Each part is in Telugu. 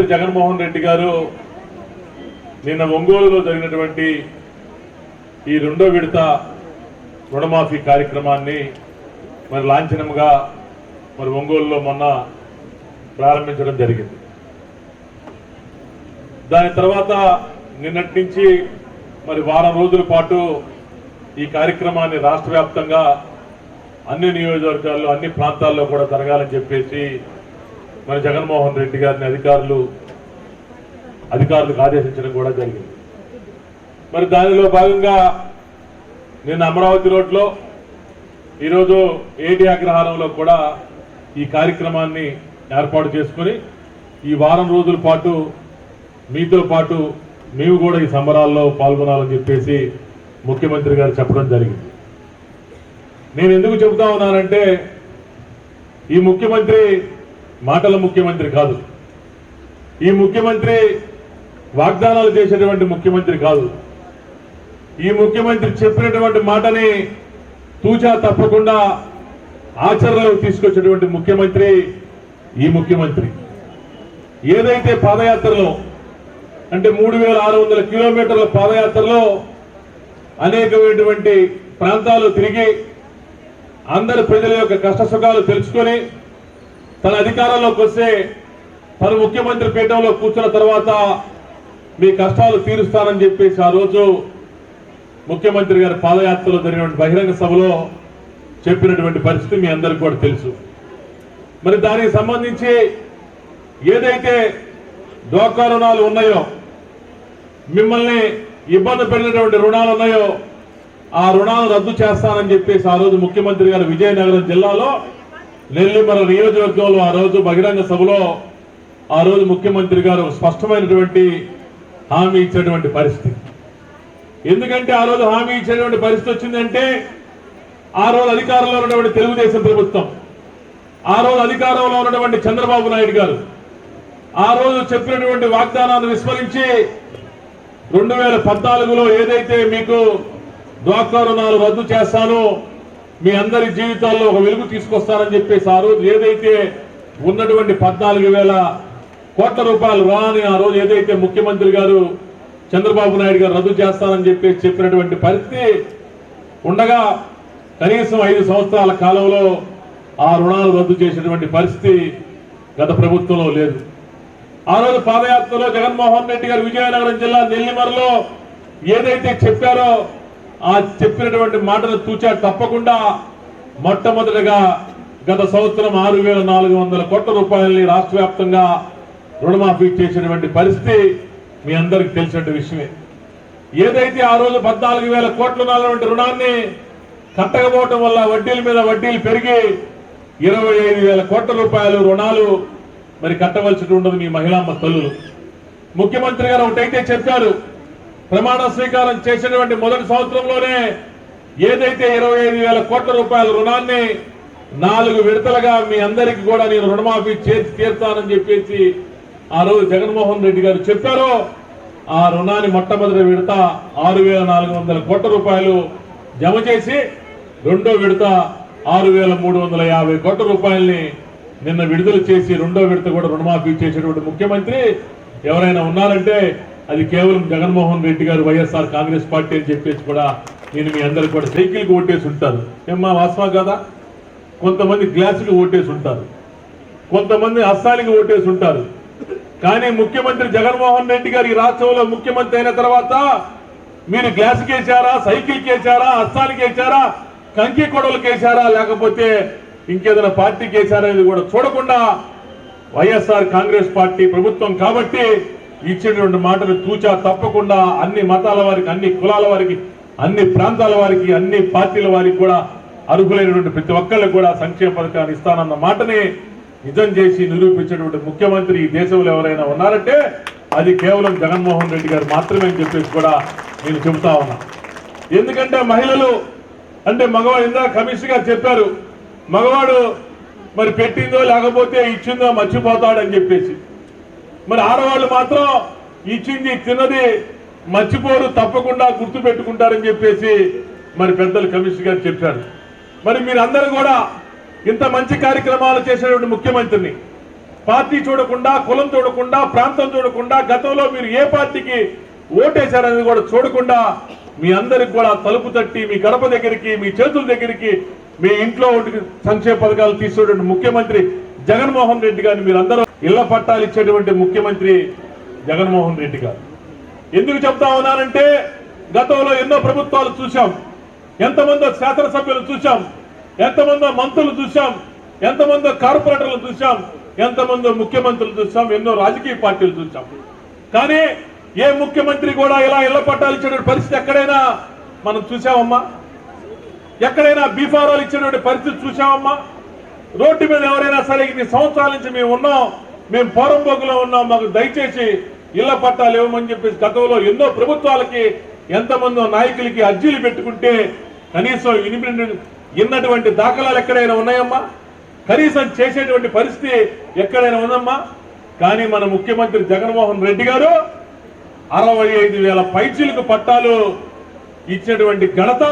ముఖ్యమంత్రి జగన్మోహన్ రెడ్డి గారు నిన్న ఒంగోలులో జరిగినటువంటి ఈ రెండో విడత రుణమాఫీ కార్యక్రమాన్ని మరి లాంఛనముగా మరి ఒంగోలులో మొన్న ప్రారంభించడం జరిగింది. దాని తర్వాత నిన్నటి నుంచి మరి వారం రోజుల పాటు ఈ కార్యక్రమాన్ని రాష్ట్ర వ్యాప్తంగా అన్ని నియోజకవర్గాల్లో అన్ని ప్రాంతాల్లో కూడా జరగాలని చెప్పేసి మరి జగన్మోహన్ రెడ్డి గారిని అధికారులు అధికారులకు ఆదేశించడం కూడా జరిగింది. మరి దానిలో భాగంగా నిన్న అమరావతి రోడ్లో ఈరోజు ఏటి అగ్రహారంలో కూడా ఈ కార్యక్రమాన్ని ఏర్పాటు చేసుకుని ఈ వారం రోజుల పాటు మీతో పాటు మేము కూడా ఈ సంబరాల్లో పాల్గొనాలని చెప్పేసి ముఖ్యమంత్రి గారు చెప్పడం జరిగింది. నేను ఎందుకు చెబుతా ఉన్నానంటే ఈ ముఖ్యమంత్రి మాటల ముఖ్యమంత్రి కాదు. ఈ ముఖ్యమంత్రి వాగ్దానాలు చేసేటువంటి ముఖ్యమంత్రి కాదు. ఈ ముఖ్యమంత్రి చెప్పినటువంటి మాటని తూచా తప్పకుండా ఆచరణలోకి తీసుకొచ్చేటువంటి ముఖ్యమంత్రి ఈ ముఖ్యమంత్రి. ఏదైతే పాదయాత్రలో అంటే మూడు వేల ఆరు వందల కిలోమీటర్ల పాదయాత్రలో అనేకమైనటువంటి ప్రాంతాలు తిరిగి అందరి ప్రజల యొక్క కష్ట సుఖాలు తెలుసుకొని తన అధికారంలోకి వస్తే తను ముఖ్యమంత్రి పీఠంలో కూర్చున్న తర్వాత మీ కష్టాలు తీరుస్తానని చెప్పేసి ఆ రోజు ముఖ్యమంత్రి గారి పాదయాత్రలో జరిగినటువంటి బహిరంగ సభలో చెప్పినటువంటి పరిస్థితి మీ అందరికీ కూడా తెలుసు. మరి దానికి సంబంధించి ఏదైతే డోకా రుణాలు ఉన్నాయో మిమ్మల్ని ఇబ్బంది పెట్టినటువంటి రుణాలు ఉన్నాయో ఆ రుణాలు రద్దు చేస్తానని చెప్పేసి ఆ రోజు ముఖ్యమంత్రి గారు విజయనగరం జిల్లాలో నెల్లిమల నియోజకవర్గంలో ఆ రోజు బహిరంగ సభలో ఆ రోజు ముఖ్యమంత్రి గారు స్పష్టమైనటువంటి హామీ ఇచ్చినటువంటి పరిస్థితి. ఎందుకంటే ఆ రోజు హామీ ఇచ్చేటువంటి పరిస్థితి వచ్చిందంటే ఆ రోజు అధికారంలో ఉన్నటువంటి తెలుగుదేశం ప్రభుత్వం ఆ రోజు అధికారంలో ఉన్నటువంటి చంద్రబాబు నాయుడు గారు ఆ రోజు చెప్పినటువంటి వాగ్దానాన్ని విస్మరించి రెండు వేల పద్నాలుగులో ఏదైతే మీకు డ్వాక్రా రుణాలు రద్దు చేస్తానో మీ అందరి జీవితాల్లో ఒక వెలుగు తీసుకొస్తారని చెప్పేసి ఆ రోజు ఏదైతే ఉన్నటువంటి పద్నాలుగు వేల కోట్ల రూపాయలు రాని ఆ రోజు ఏదైతే ముఖ్యమంత్రి గారు చంద్రబాబు నాయుడు గారు రద్దు చేస్తారని చెప్పేసి చెప్పినటువంటి పరిస్థితి ఉండగా కనీసం ఐదు సంవత్సరాల కాలంలో ఆ రుణాలు రద్దు చేసినటువంటి పరిస్థితి గత ప్రభుత్వంలో లేదు. ఆ రోజు పాదయాత్రలో జగన్మోహన్ రెడ్డి గారు విజయనగరం జిల్లా నెల్లిమరలో ఏదైతే చెప్పారో ఆ చెప్పినటువంటి మాటలు తూచా తప్పకుండా మొట్టమొదటిగా గత సంవత్సరం ఆరు వేల నాలుగు వందల కోట్ల రూపాయలని రాష్ట్ర వ్యాప్తంగా రుణమాఫీ చేసినటువంటి పరిస్థితి మీ అందరికి తెలిసిన విషయమే. ఏదైతే ఆ రోజు పద్నాలుగు వేల కోట్ల ఉన్నటువంటి రుణాన్ని కట్టకపోవటం వల్ల వడ్డీల మీద వడ్డీలు పెరిగి ఇరవై ఐదు వేల కోట్ల రూపాయలు రుణాలు మరి కట్టవలసి ఉండదు మీ మహిళా తల్లులు. ముఖ్యమంత్రి గారు ఒకటైతే చెప్పారు ప్రమాణ స్వీకారం చేసినటువంటి మొదటి సంవత్సరంలోనే ఏదైతే ఇరవై ఐదు వేల కోట్ల రూపాయల రుణాన్ని నాలుగు విడతలుగా మీ అందరికీ కూడా నేను రుణమాఫీ చేసి తీర్తానని చెప్పేసి ఆ రోజు జగన్మోహన్ రెడ్డి గారు చెప్పారో. ఆ రుణాన్ని మొట్టమొదటి విడత ఆరు వేల నాలుగు వందల కోట్ల రూపాయలు జమ చేసి రెండో విడత ఆరు వేల మూడు వందల యాభై కోట్ల రూపాయల్ని నిన్న విడుదల చేసి రెండో విడత కూడా రుణమాఫీ చేసేటువంటి ముఖ్యమంత్రి ఎవరైనా ఉన్నారంటే అది కేవలం జగన్మోహన్ రెడ్డి గారు వైఎస్ఆర్ కాంగ్రెస్ పార్టీ అని చెప్పేసి కూడా నేను మీ అందరికి కూడా సైకిల్కి ఓటేసి ఉంటారు. ఏమ్మా వాస్తవా కదా? కొంతమంది గ్లాసుకి ఓటేసి ఉంటారు. కొంతమంది అస్సానికి ఓటేసి ఉంటారు. కానీ ముఖ్యమంత్రి జగన్మోహన్ రెడ్డి గారు ఈ రాష్ట్రంలో ముఖ్యమంత్రి అయిన తర్వాత మీరు గ్లాస్ కేసారా సైకిల్ కేసారా అస్సానికి వేసారా కంకి కొడవలు కేసారా లేకపోతే ఇంకేదైనా పార్టీ కేసారా అనేది కూడా చూడకుండా వైఎస్ఆర్ కాంగ్రెస్ పార్టీ ప్రభుత్వం కాబట్టి ఇచ్చినటువంటి మాటలు తూచా తప్పకుండా అన్ని మతాల వారికి అన్ని కులాల వారికి అన్ని ప్రాంతాల వారికి అన్ని పార్టీల వారికి కూడా అర్హులైనటువంటి ప్రతి ఒక్కరికి కూడా సంక్షేమ పథకాన్ని ఇస్తానన్న మాటని నిజం చేసి నిరూపించేటువంటి ముఖ్యమంత్రి ఈ దేశంలో ఎవరైనా ఉన్నారంటే అది కేవలం జగన్మోహన్ రెడ్డి గారు మాత్రమే అని చెప్పేసి కూడా నేను చెబుతా ఉన్నా. ఎందుకంటే మహిళలు అంటే మగవాడు ఇందా కమిషన్ గారు చెప్పారు మగవాడు మరి పెట్టిందో లేకపోతే ఇచ్చిందో మర్చిపోతాడని చెప్పేసి. మరి ఆడవాళ్ళు మాత్రం ఇచ్చింది తిన్నది మర్చిపోరు తప్పకుండా గుర్తు పెట్టుకుంటారని చెప్పేసి మరి పెద్దలు కమిషనర్ గారు చెప్పారు. మరి మీరందరూ కూడా ఇంత మంచి కార్యక్రమాలు చేసినటువంటి ముఖ్యమంత్రిని పార్టీ చూడకుండా కులం చూడకుండా ప్రాంతం చూడకుండా గతంలో మీరు ఏ పార్టీకి ఓటేశారనేది కూడా చూడకుండా మీ అందరికి కూడా తలుపు తట్టి మీ గడప దగ్గరికి మీ చేతుల దగ్గరికి మీ ఇంట్లో సంక్షేమ పథకాలు తీసుకున్నటువంటి ముఖ్యమంత్రి జగన్మోహన్ రెడ్డి గారిని మీరందరూ ఇళ్ళ పట్టాలు ఇచ్చేటువంటి ముఖ్యమంత్రి జగన్మోహన్ రెడ్డి గారు. ఎందుకు చెప్తా ఉన్నానంటే గతంలో ఎన్నో ప్రభుత్వాలు చూశాం. ఎంతమందో శాసనసభ్యులు చూశాం. ఎంతమందో మంత్రులు చూశాం. ఎంతమందో కార్పొరేటర్లు చూశాం. ఎంతమందో ముఖ్యమంత్రులు చూశాం. ఎన్నో రాజకీయ పార్టీలు చూశాం. కానీ ఏ ముఖ్యమంత్రి కూడా ఇలా ఇళ్ళ పట్టాలు ఇచ్చేటువంటి పరిస్థితి ఎక్కడైనా మనం చూసామమ్మా ఎక్కడైనా బీఫారాలు ఇచ్చినటువంటి పరిస్థితి చూసామమ్మా రోడ్డు మీద ఎవరైనా సరే ఇన్ని సంవత్సరాల నుంచి మేము ఉన్నాం. మేము పోరంబోగులో ఉన్నాం మాకు దయచేసి ఇళ్ళ పట్టాలు ఇవ్వమని చెప్పేసి గతంలో ఎన్నో ప్రభుత్వాలకి ఎంతమందో నాయకులకి అర్జీలు పెట్టుకుంటే కనీసం వినిపిన ఇన్నటువంటి దాఖలాలు ఎక్కడైనా ఉన్నాయమ్మా? కనీసం చేసేటువంటి పరిస్థితి ఎక్కడైనా ఉందమ్మా? కానీ మన ముఖ్యమంత్రి జగన్మోహన్ రెడ్డి గారు అరవై ఐదు వేల పైచీలకు పట్టాలు ఇచ్చినటువంటి ఘనత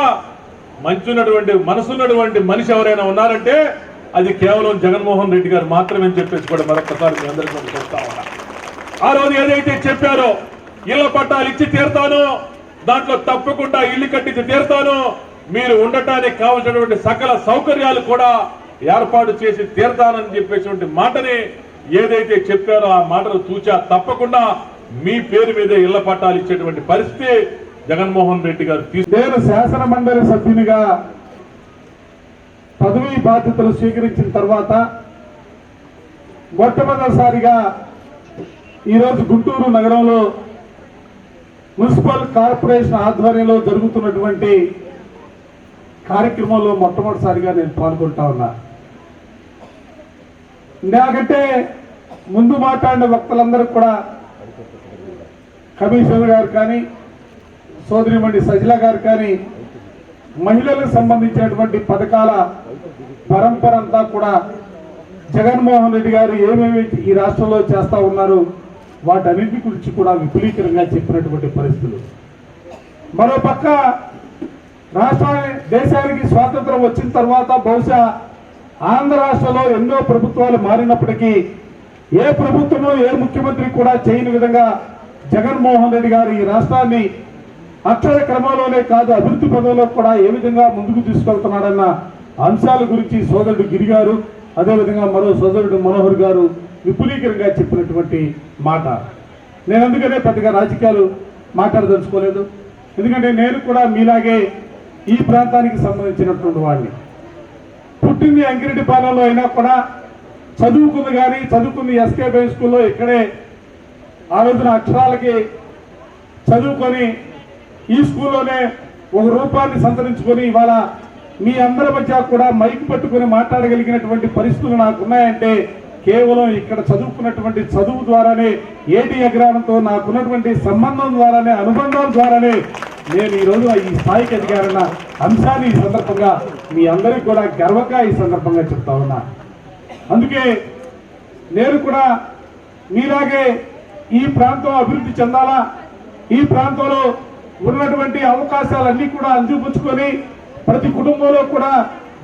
మంచున్నటువంటి మనసున్నటువంటి మనిషి ఎవరైనా ఉన్నారంటే అది కేవలం జగన్మోహన్ రెడ్డి గారు మాత్రమే చెప్పేసి కూడా మరొకసారి మీ అందరికీ నేను చెప్తా ఉన్నా. ఆ రోజు ఏదైతే చెప్పారో ఇళ్ళ పట్టాలు ఇచ్చి తీరుతాను దాంట్లో తప్పకుండా ఇల్లు కట్టించి తీరుతాను మీరు ఉండటానికి కావలసినటువంటి సకల సౌకర్యాలు కూడా ఏర్పాటు చేసి తీరుతానని చెప్పేటువంటి మాటని ఏదైతే చెప్పారో ఆ మాటను తూచా తప్పకుండా మీ పేరు మీద ఇళ్ళ పట్టాలు ఇచ్చేటువంటి పరిస్థితి జగన్మోహన్ రెడ్డి గారు నేను శాసన మండలి సభ్యునిగా పదవీ బాధ్యతలు స్వీకరించిన తర్వాత మొట్టమొదటిసారిగా ఈరోజు గుంటూరు నగరంలో మున్సిపల్ కార్పొరేషన్ ఆధ్వర్యంలో జరుగుతున్నటువంటి కార్యక్రమంలో మొట్టమొదటిసారిగా నేను పాల్గొంటా ఉన్నా. నాకంటే ముందు మాట్లాడిన వక్తలందరూ కూడా కమిషనర్ గారు కానీ సోదరిమండి సజిల గారు కానీ మహిళలకు సంబంధించినటువంటి పథకాల పరంపర అంతా కూడా జగన్మోహన్ రెడ్డి గారు ఏమేమి ఈ రాష్ట్రంలో చేస్తా ఉన్నారు వాటన్నింటి గురించి కూడా విపులీకరంగా చెప్పినటువంటి పరిస్థితులు. మరోపక్క రాష్ట్రాన్ని దేశానికి స్వాతంత్రం వచ్చిన తర్వాత బహుశా ఆంధ్ర రాష్ట్రంలో ఎన్నో ప్రభుత్వాలు మారినప్పటికీ ఏ ప్రభుత్వంలో ఏ ముఖ్యమంత్రి కూడా చేయని విధంగా జగన్మోహన్ రెడ్డి గారు ఈ రాష్ట్రాన్ని అక్షర క్రమంలోనే కాదు అభివృద్ధి పదంలో కూడా ఏ విధంగా ముందుకు తీసుకెళ్తున్నాడన్న అంశాల గురించి సోదరుడు గిరి గారు అదేవిధంగా మరో సోదరుడు మనోహర్ గారు విపులీకరంగా చెప్పినటువంటి మాట. నేను అందుకనే పెద్దగా రాజకీయాలు మాట్లాడదలుచుకోలేదు. ఎందుకంటే నేను కూడా మీలాగే ఈ ప్రాంతానికి సంబంధించినటువంటి వాడిని. పుట్టింది అంకిరెడ్డిపాలెంలో అయినా కూడా చదువుకుంది కానీ చదువుకుంది ఎస్కే బై స్కూల్లో ఇక్కడే ఆ రోజున అక్షరాలకి చదువుకొని ఈ స్కూల్లోనే ఒక రూపాన్ని సంతరించుకొని ఇవాళ మీ అందరి మధ్య కూడా మైక్ పట్టుకొని మాట్లాడగలిగినటువంటి పరిస్థితులు నాకున్నాయంటే కేవలం ఇక్కడ చదువుకున్నటువంటి చదువు ద్వారానే ఏటి అగ్రహంతో నాకున్నటువంటి సంబంధం ద్వారానే అనుబంధం ద్వారానే నేను ఈ రోజు ఈ స్థాయికి ఎదిగారన్న అంశాన్ని ఈ సందర్భంగా మీ అందరికీ కూడా గర్వంగా ఈ సందర్భంగా చెప్తా ఉన్నా. అందుకే నేను కూడా మీలాగే ఈ ప్రాంతం అభివృద్ధి చెందాలా ఈ ప్రాంతంలో ఉన్నటువంటి అవకాశాలన్నీ కూడా అందిపుచ్చుకొని ప్రతి కుటుంబంలో కూడా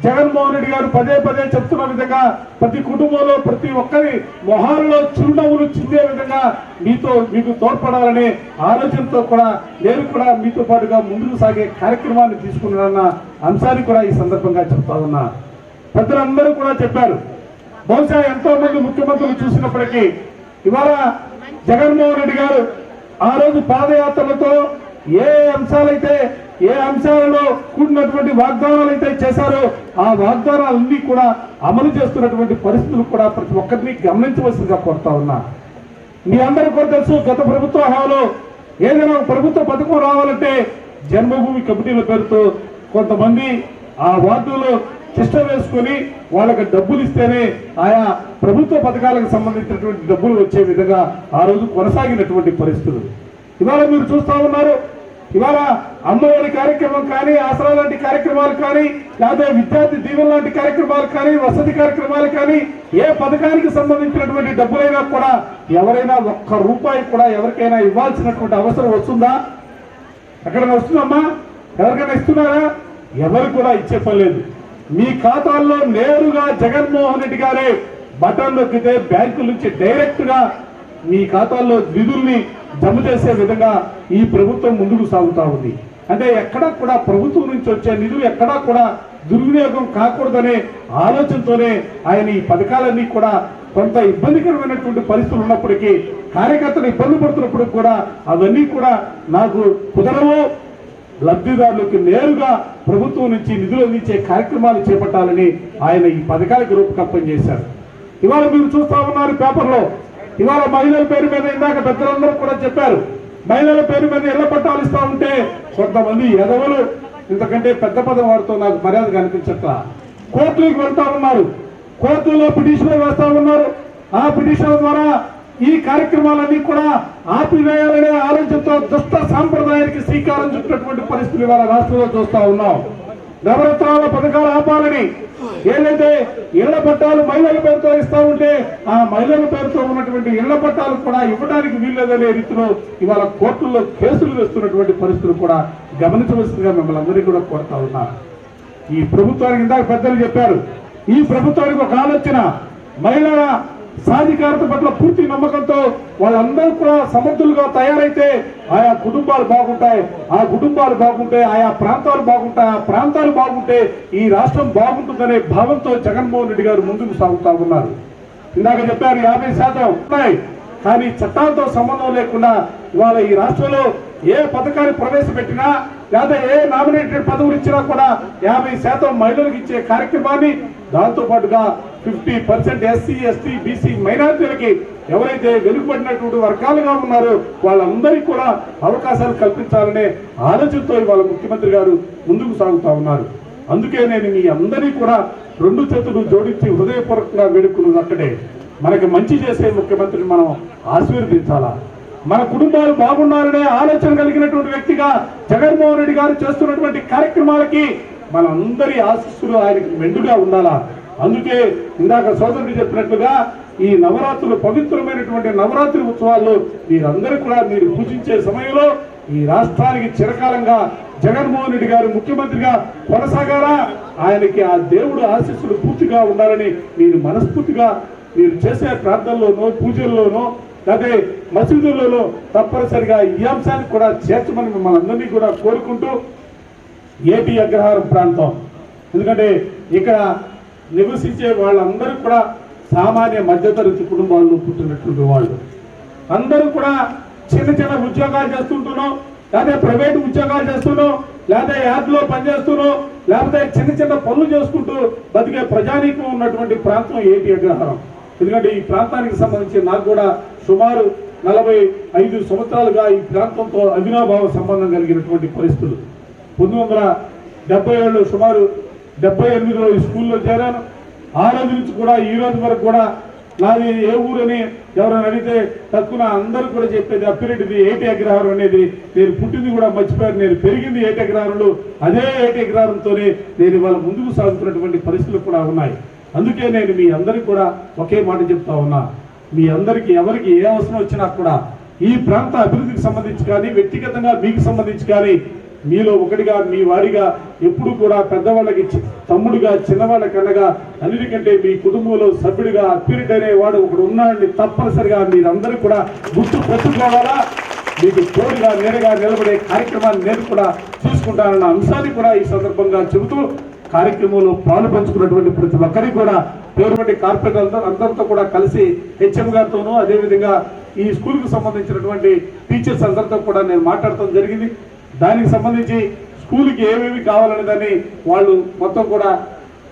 జగన్మోహన్ రెడ్డి గారు పదే పదే చెప్తున్న విధంగా ప్రతి కుటుంబంలో ప్రతి ఒక్కరి మొహాలలో చిరునవ్వులు చిందే విధంగా మీతో మీకు తోడ్పడాలనే ఆలోచనతో కూడా నేను కూడా మీతో పాటుగా ముందుకు సాగే కార్యక్రమాన్ని తీసుకున్నానన్న అంశాన్ని కూడా ఈ సందర్భంగా చెప్తా ఉన్నా. పెద్దలందరూ కూడా చెప్పారు. బహుశా ఎంతో మంది ముఖ్యమంత్రులు చూసినప్పటికీ ఇవాళ జగన్మోహన్ రెడ్డి గారు ఆ రోజు పాదయాత్రలతో ఏ అంశాలైతే ఏ అంశాలలో కూడినటువంటి వాగ్దానాలు అయితే చేశారో ఆ వాగ్దానాలన్నీ కూడా అమలు చేస్తున్నటువంటి పరిస్థితులు కూడా ప్రతి ఒక్కరిని గమనించవలసిందిగా కోరుతా ఉన్నా. మీ అందరికీ కూడా తెలుసు గత ప్రభుత్వ హయాంలో ఏదైనా ప్రభుత్వ పథకం రావాలంటే జన్మభూమి కమిటీల పేరుతో కొంతమంది ఆ వార్డులో చిష్ట వేసుకొని వాళ్ళకి డబ్బులు ఇస్తేనే ఆయా ప్రభుత్వ పథకాలకు సంబంధించినటువంటి డబ్బులు వచ్చే విధంగా ఆ రోజు కొనసాగినటువంటి పరిస్థితులు. ఇవాళ మీరు చూస్తా ఉన్నారు ఇవాళ అమ్మఒడి కార్యక్రమం కానీ ఆసరా లాంటి కార్యక్రమాలు కానీ లేదా విద్యార్థి దీవెన లాంటి కార్యక్రమాలు కానీ వసతి కార్యక్రమాలు కానీ ఏ పథకానికి సంబంధించినటువంటి డబ్బులైనా కూడా ఎవరైనా ఒక్క రూపాయి కూడా ఎవరికైనా ఇవ్వాల్సినటువంటి అవసరం వస్తుందా? ఎక్కడైనా వస్తుందమ్మా? ఎవరికైనా ఇస్తున్నారా? ఎవరు కూడా ఇచ్చే పని లేదు. మీ ఖాతాల్లో నేరుగా జగన్మోహన్ రెడ్డి గారే బటన్ నొక్కితే బ్యాంకుల నుంచి డైరెక్ట్గా మీ ఖాతాల్లో నిధుల్ని జమ చేసే విధంగా ఈ ప్రభుత్వం ముందుకు సాగుతూ ఉంది. అంటే ఎక్కడా కూడా ప్రభుత్వం నుంచి వచ్చే నిధులు ఎక్కడా కూడా దుర్వినియోగం కాకూడదనే ఆలోచనతోనే ఆయన ఈ పథకాలన్నీ కూడా కొంత ఇబ్బందికరమైనటువంటి పరిస్థితులు ఉన్నప్పటికీ కార్యకర్తలు ఇబ్బంది పడుతున్నప్పుడు కూడా అవన్నీ కూడా నాకు కుదరవు. లబ్ధిదారులకు నేరుగా ప్రభుత్వం నుంచి నిధులు అందించే కార్యక్రమాలు చేపట్టాలని ఆయన ఈ పథకాలకు రూపకల్పన చేశారు. ఇవాళ మీరు చూస్తా ఉన్నారు పేపర్లో ఇవాళ మహిళల పేరు మీద ఇందాక పెద్దలందరూ కూడా చెప్పారు. మహిళల పేరు మీద ఇళ్ళ పట్టాలు ఇస్తా ఉంటే కొంతమంది ఎదవలు. ఇంతకంటే పెద్ద పదం వాడుతూ నాకు మర్యాద కనిపించట్లా కోర్టులకు వెళ్తా ఉన్నారు. కోర్టులో పిటిషన్లు వేస్తా ఉన్నారు. ఆ పిటిషన్ ద్వారా ఈ కార్యక్రమాలన్నీ కూడా ఆపివేయాలనే ఆలోచనతో దుష్ట సాంప్రదాయానికి శ్రీకారం చుట్టినటువంటి పరిస్థితులు ఇవాళ రాష్ట్రంలో చూస్తా ఉన్నాం. నవరత్నాల పథకాలు ఆపాలని ఏదైతే ఇళ్ళ పట్టాలు మహిళల పేరుతో ఇస్తా ఉంటే ఆ మహిళల పేరుతో ఉన్నటువంటి ఇళ్ళ పట్టాలు కూడా ఇవ్వడానికి వీల్లేదనే రీతిలో ఇవాళ కోర్టుల్లో కేసులు వేస్తున్నటువంటి పరిస్థితులు కూడా గమనించవలసిందిగా మిమ్మల్ని అందరికీ కూడా కోరుతా ఉన్నా. ఈ ప్రభుత్వానికి ఇందాక పెద్దలు చెప్పారు. ఈ ప్రభుత్వానికి ఒక ఆలోచన మహిళల సాధికారత పట్ల పూర్తి నమ్మకంతో వాళ్ళందరూ కూడా సమర్థులుగా తయారైతే ఆయా కుటుంబాలు బాగుంటాయి. ఆ కుటుంబాలు బాగుంటే ఆయా ప్రాంతాలు బాగుంటాయి. ఆ ప్రాంతాలు బాగుంటే ఈ రాష్ట్రం బాగుంటుందనే భావంతో జగన్మోహన్ రెడ్డి గారు ముందుకు సాగుతా ఉన్నారు. ఇందాక చెప్పారు యాభై శాతం ఉన్నాయి. కానీ చట్టాలతో సంబంధం లేకుండా ఇవాళ ఈ రాష్ట్రంలో ఏ పథకాన్ని ప్రవేశపెట్టినా లేదా ఏ నామినేటెడ్ పదవులు ఇచ్చినా కూడా యాభై శాతం మహిళలకు ఇచ్చే కార్యక్రమాన్ని దాంతో పాటుగా fifty percent SC ST BC మైనారిటీలకి ఎవరైతే వెనుకబడినటువంటి వర్గాలుగా ఉన్నారో వాళ్ళందరికీ కూడా అవకాశాలు కల్పించాలనే ఆలోచనతో ఇవాళ ముఖ్యమంత్రి గారు ముందుకు సాగుతా ఉన్నారు. అందుకే నేను మీ అందరినీ కూడా రెండు చేతులు జోడించి హృదయపూర్వకంగా వేడుకున్నది అక్కడే. మనకి మంచి చేసే ముఖ్యమంత్రిని మనం ఆశీర్వదించాలా? మన కుటుంబాలు బాగున్నారనే ఆలోచన కలిగినటువంటి వ్యక్తిగా జగన్మోహన్ రెడ్డి గారు చేస్తున్నటువంటి కార్యక్రమాలకి మనందరి ఆశస్సులు ఆయనకి మెండుగా ఉండాలా? అందుకే ఇందాక సోదరుడు చెప్పినట్లుగా ఈ నవరాత్రులు పవిత్రమైనటువంటి నవరాత్రి ఉత్సవాల్లో మీరందరూ కూడా మీరు పూజించే సమయంలో ఈ రాష్ట్రానికి చిరకాలంగా జగన్మోహన్ రెడ్డి గారు ముఖ్యమంత్రిగా కొనసాగారా? ఆయనకి ఆ దేవుడు ఆశీస్సులు పూర్తిగా ఉండాలని మీరు మనస్ఫూర్తిగా మీరు చేసే ప్రార్థనలోనో పూజల్లోనో అదే మసీదుల్లోనో తప్పనిసరిగా ఈ అంశాన్ని కూడా చేర్చమని మిమ్మల్ని అందరినీ కూడా కోరుకుంటూ ఏపీ అగ్రహారం ప్రాంతం. ఎందుకంటే ఇక్కడ నివసించే వాళ్ళందరూ కూడా సామాన్య మధ్యతరగతి కుటుంబాల్లో పుట్టినటువంటి వాళ్ళు. అందరూ కూడా చిన్న చిన్న ఉద్యోగాలు చేస్తుంటున్నాం లేదా ప్రైవేట్ ఉద్యోగాలు చేస్తున్నాం లేకపోతే యాప్లో పనిచేస్తున్నాం లేకపోతే చిన్న చిన్న పనులు చేసుకుంటూ బతికే ప్రజానీకం ఉన్నటువంటి ప్రాంతం ఏపీ అగ్రహారం. ఎందుకంటే ఈ ప్రాంతానికి సంబంధించి నాకు కూడా సుమారు నలభై ఐదు సంవత్సరాలుగా ఈ ప్రాంతంతో అవినాభావ సంబంధం కలిగినటువంటి పరిస్థితులు. పంతొమ్మిది వందల డెబ్బై ఏళ్ళు సుమారు డెబ్బై ఎనిమిదిలో ఈ స్కూల్లో చేరాను. ఆ రోజు నుంచి కూడా ఈ రోజు వరకు కూడా నాది ఏ ఊరని ఎవరైనా అడిగితే తక్కువ అందరూ కూడా చెప్పేది అప్పిరెడ్డిది ఏటి అగ్రహారం అనేది. నేను పుట్టింది కూడా మర్చిపోయారు నేను పెరిగింది ఏటి అగ్రహారంలో అదే ఏటి అగ్రహారంతోనే నేను ఇవాళ ముందుకు సాగుతున్నటువంటి పరిస్థితులు కూడా ఉన్నాయి. అందుకే నేను మీ అందరికీ కూడా ఒకే మాట చెప్తా ఉన్నా. మీ అందరికీ ఎవరికి ఏ అవసరం వచ్చినా కూడా ఈ ప్రాంత అభివృద్ధికి సంబంధించి కానీ వ్యక్తిగతంగా మీకు సంబంధించి కానీ మీలో ఒకటిగా మీ వారిగా ఎప్పుడు కూడా పెద్దవాళ్ళకి తమ్ముడిగా తమ్ముడుగా చిన్నవాళ్ళకి అనగా అన్నిటికంటే మీ కుటుంబంలో సభ్యుడిగా అప్పిరిట్ అనేవాడు ఒకడు ఉన్నాడని తప్పనిసరిగా మీరందరూ కూడా గుర్తు పెట్టుకోవాలా? మీకు తోడుగా నేరుగా నిలబడే కార్యక్రమాన్ని నేను కూడా చూసుకుంటానన్న అంశాన్ని కూడా ఈ సందర్భంగా చెబుతూ కార్యక్రమంలో పాలు పంచుకున్నటువంటి ప్రతి ఒక్కరికి కూడా పేరుబడి కార్పొరేట్ అందరూ అందరితో కూడా కలిసి హెచ్ఎం గారితోనూ అదేవిధంగా ఈ స్కూల్కి సంబంధించినటువంటి టీచర్స్ అందరితో కూడా నేను మాట్లాడటం జరిగింది. దానికి సంబంధించి స్కూల్కి ఏమేమి కావాలనే దాన్ని వాళ్ళు మొత్తం కూడా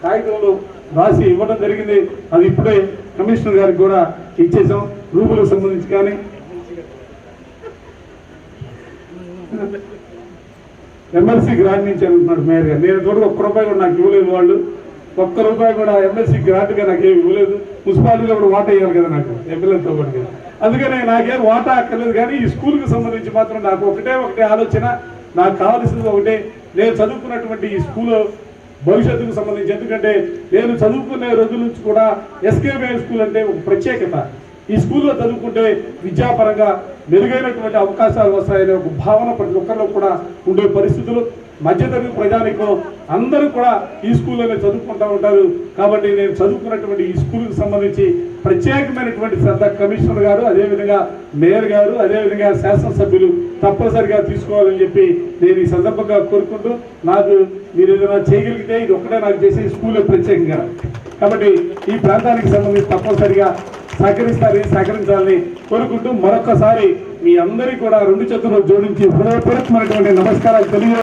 కాగితంలో రాసి ఇవ్వడం జరిగింది. అది ఇప్పుడే కమిషనర్ గారికి కూడా ఇచ్చేసాం రూపులకు సంబంధించి కానీ. ఎమ్మెల్సీ గ్రాంట్ నుంచి అంటున్నాడు మేయర్ గారు. నేను కూడా ఒక్క రూపాయి కూడా నాకు ఇవ్వలేదు వాళ్ళు. ఒక్క రూపాయి కూడా ఎమ్మెల్సీ గ్రాంట్గా నాకు ఏమి ఇవ్వలేదు. మున్సిపాలిటీలో కూడా వాటా ఇవ్వాలి కదా నాకు ఎమ్మెల్యేతో పాటు కదా నాకేం వాటా అక్కర్లేదు కానీ ఈ స్కూల్కి సంబంధించి మాత్రం నాకు ఒకటే ఒకటే ఆలోచన. నాకు కావలసినగా ఒకటే నేను చదువుకున్నటువంటి ఈ స్కూల్ భవిష్యత్తుకు సంబంధించి. ఎందుకంటే నేను చదువుకునే రోజుల నుంచి కూడా ఎస్కేబిఐ స్కూల్ అంటే ఒక ప్రత్యేకత. ఈ స్కూల్లో చదువుకుంటే విద్యాపరంగా మెరుగైనటువంటి అవకాశాలు వస్తాయనే ఒక భావన ప్రతి ఒక్కరిలో కూడా ఉండే పరిస్థితులు. మధ్యతరగతి ప్రజానికం అందరూ కూడా ఈ స్కూల్లోనే చదువుకుంటూ ఉంటారు. కాబట్టి నేను చదువుకున్నటువంటి ఈ స్కూల్కి సంబంధించి ప్రత్యేకమైనటువంటి శ్రద్ధ కమిషనర్ గారు అదేవిధంగా మేయర్ గారు అదేవిధంగా శాసనసభ్యులు తప్పనిసరిగా తీసుకోవాలని చెప్పి నేను ఈ సందర్భంగా కోరుకుంటూ నాకు మీరు ఏదైనా చేయగలిగితే ఇది ఒక్కటే నాకు చేసే స్కూల్లో ప్రత్యేకంగా. కాబట్టి ఈ ప్రాంతానికి సంబంధించి తప్పనిసరిగా సహకరిస్తారని సహకరించాలని కోరుకుంటూ మరొకసారి మీ అందరికీ కూడా రెండు చేతులు జోడించి హృదయపూర్వకమైనటువంటి నమస్కారాలు తెలియ